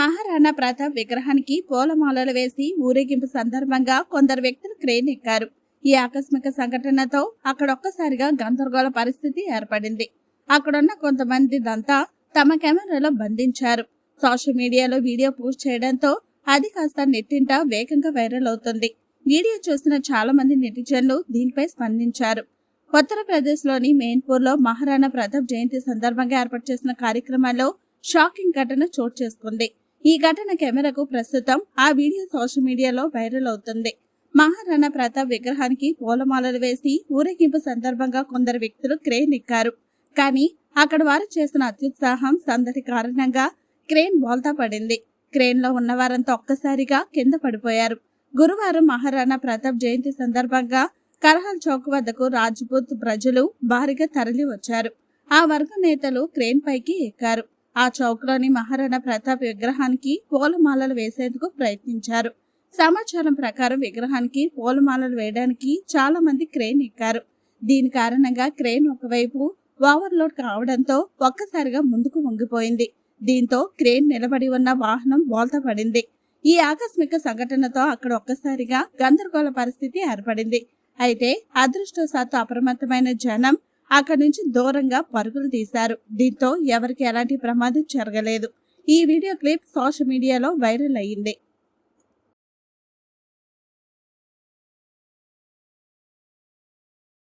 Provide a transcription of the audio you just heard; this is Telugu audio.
మహారాణా ప్రతాప్ విగ్రహానికి పూలమాలలు వేసి ఊరేగింపు సందర్భంగా కొందరు వ్యక్తులు క్రేన్ ఎక్కారు. ఈ ఆకస్మిక సంఘటనతో అక్కడొక్కసారిగా గందరగోళ పరిస్థితి ఏర్పడింది. అక్కడున్న కొంతమంది దంతా తమ కెమెరాలో బంధించారు. సోషల్ మీడియాలో వీడియో పోస్ట్ చేయడంతో అది కాస్త నెట్టింట వేగంగా వైరల్ అవుతుంది. వీడియో చూసిన చాలా మంది నెటిజన్లు దీనిపై స్పందించారు. ఉత్తరప్రదేశ్లోని మెయిన్పూర్లో మహారాణా ప్రతాప్ జయంతి సందర్భంగా ఏర్పాటు చేసిన కార్యక్రమాల్లో షాకింగ్ ఘటన చోటు చేసుకుంది. ఈ ఘటన కెమెరాకు ప్రస్తుతం ఆ వీడియో సోషల్ మీడియాలో వైరల్ అవుతుంది. మహారాణా ప్రతాప్ విగ్రహానికి పూలమాలలు వేసి ఊరేగింపు సందర్భంగా కొందరు వ్యక్తులు క్రేన్ ఎక్కారు కానీ అక్కడ వారు చేసిన అత్యుత్సాహం సందడి కారణంగా క్రేన్ బోల్తా పడింది. క్రేన్లో ఉన్న వారంతా ఒక్కసారిగా కింద పడిపోయారు. గురువారం మహారాణా ప్రతాప్ జయంతి సందర్భంగా కరహల్ చౌక్ వద్దకు రాజ్పూత్ ప్రజలు భారీగా తరలి వచ్చారు ఆ వర్గ నేతలు క్రేన్ పైకి ఎక్కారు. ఆ చౌక్లోని మహారాణా ప్రతాప్ విగ్రహానికి పూలమాలలు వేసేందుకు ప్రయత్నించారు. సమాచారం ప్రకారం విగ్రహానికి పూలమాలలు వేయడానికి చాలా మంది క్రేన్ ఎక్కారు. దీని కారణంగా క్రేన్ ఒకవైపు ఓవర్లోడ్ కావడంతో ఒక్కసారిగా ముందుకు వంగిపోయింది. దీంతో క్రేన్ నిలబడి ఉన్న వాహనం బోల్త పడింది. ఈ ఆకస్మిక సంఘటనతో అక్కడ ఒక్కసారిగా గందరగోళ పరిస్థితి ఏర్పడింది. అయితే అదృష్టవశాత్తు అప్రమత్తమైన జనం అక్కడి నుంచి దూరంగా పరుగులు తీశారు. దీంతో ఎవరికి ఎలాంటి ప్రమాదం జరగలేదు. ఈ వీడియో క్లిప్ సోషల్ మీడియాలో వైరల్ అయ్యింది.